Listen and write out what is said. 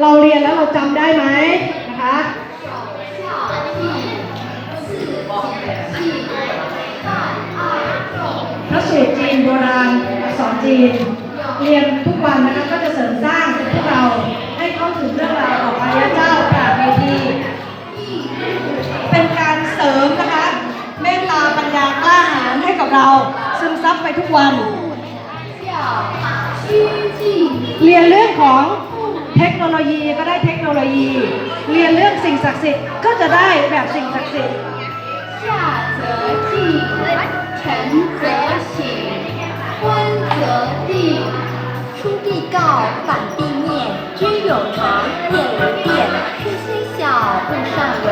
เราเรียนแล้วเราจำได้ไหมนะคะพระสูตรจีนโบราณอักษรจีน เรียนทุกวันนะคะก็จะเสริมสร้างพวกเราให้เข้าถึงเรื่องราวของพระเจ้าปราบเวทีเป็นการเสริมนะคะเมตตาปัญญากล้าหาญให้กับเราซึมซับไปทุกวัน เรียนเรื่องของเทคโนโลยีก็ได้เทคโนโลยี เรียนเรื่องสิ่งศักดิ์สิทธิ์ก็จะได้แบบสิ่งศักดิ์สิทธิ์ 下则静，沉则省，昏则定。出地告，反地面，知有常，变为变。事虽小，勿擅为。